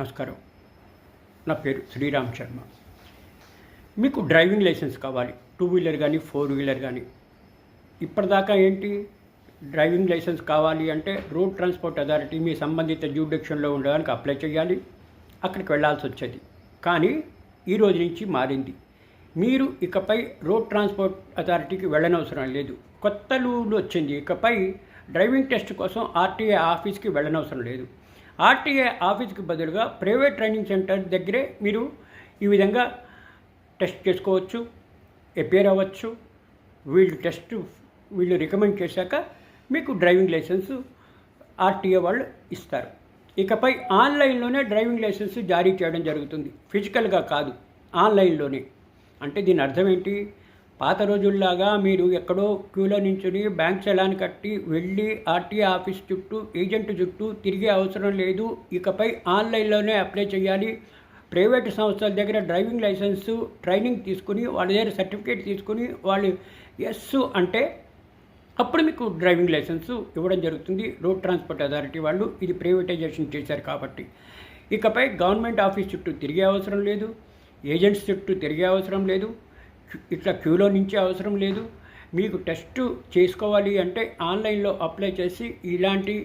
నమస్కారం. నా పేరు శ్రీరామ్ శర్మ. మీకు డ్రైవింగ్ లైసెన్స్ కావాలి. టూ వీలర్ కానీ ఫోర్ వీలర్ కానీ ఇప్పటిదాకా ఏంటి? డ్రైవింగ్ లైసెన్స్ కావాలి అంటే రోడ్ ట్రాన్స్పోర్ట్ అథారిటీ మీ సంబంధిత జ్యూడిక్షన్లో ఉండడానికి అప్లై చేయాలి. అక్కడికి వెళ్ళాల్సి వచ్చేది. కానీ ఈ రోజు నుంచి మారింది. మీరు ఇకపై రోడ్ ట్రాన్స్పోర్ట్ అథారిటీకి వెళ్ళనవసరం లేదు. కొత్త రూల్ వచ్చింది. ఇకపై డ్రైవింగ్ టెస్ట్ కోసం ఆర్టీఏ ఆఫీస్కి వెళ్ళనవసరం లేదు. ఆర్టీఏ ఆఫీస్కి బదులుగా ప్రైవేట్ ట్రైనింగ్ సెంటర్ దగ్గరే మీరు ఈ విధంగా టెస్ట్ చేసుకోవచ్చు అపేర్ అవ్వచ్చు. వీళ్ళు టెస్ట్ వీళ్ళు రికమెండ్ చేశాక మీకు డ్రైవింగ్ లైసెన్స్ ఆర్టీఏ వాళ్ళు ఇస్తారు. ఇకపై ఆన్లైన్లోనే డ్రైవింగ్ లైసెన్స్ జారీ చేయడం జరుగుతుంది. ఫిజికల్గా కాదు ఆన్లైన్లోనే. అంటే దీని అర్థం ఏంటి? పాత రోజుల్లాగా మీరు ఎక్కడో క్యూలో నించుని బ్యాంక్ చలాన్ కట్టి వెళ్ళి ఆర్టీఏ ఆఫీస్ చుట్టూ ఏజెంట్ చుట్టూ తిరిగే అవసరం లేదు. ఇకపై ఆన్లైన్లోనే అప్లై చేయాలి. ప్రైవేట్ సంస్థల దగ్గర డ్రైవింగ్ లైసెన్స్ ట్రైనింగ్ తీసుకుని వాళ్ళ దగ్గర సర్టిఫికేట్ తీసుకుని వాళ్ళు ఎస్ అంటే అప్పుడు మీకు డ్రైవింగ్ లైసెన్స్ ఇవ్వడం జరుగుతుంది. రోడ్ ట్రాన్స్పోర్ట్ అథారిటీ వాళ్ళు ఇది ప్రైవేటైజేషన్ చేశారు కాబట్టి. ఇకపై గవర్నమెంట్ ఆఫీస్ చుట్టూ తిరిగే అవసరం లేదు. ఏజెంట్స్ చుట్టూ తిరిగే అవసరం లేదు. ఇట్లా క్యూలో నుంచే అవసరం లేదు. మీకు టెస్ట్ చేసుకోవాలి అంటే ఆన్లైన్లో అప్లై చేసి ఇలాంటి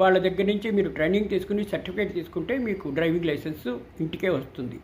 వాళ్ళ దగ్గర నుంచి మీరు ట్రైనింగ్ తీసుకుని సర్టిఫికేట్ తీసుకుంటే మీకు డ్రైవింగ్ లైసెన్స్ ఇంటికే వస్తుంది.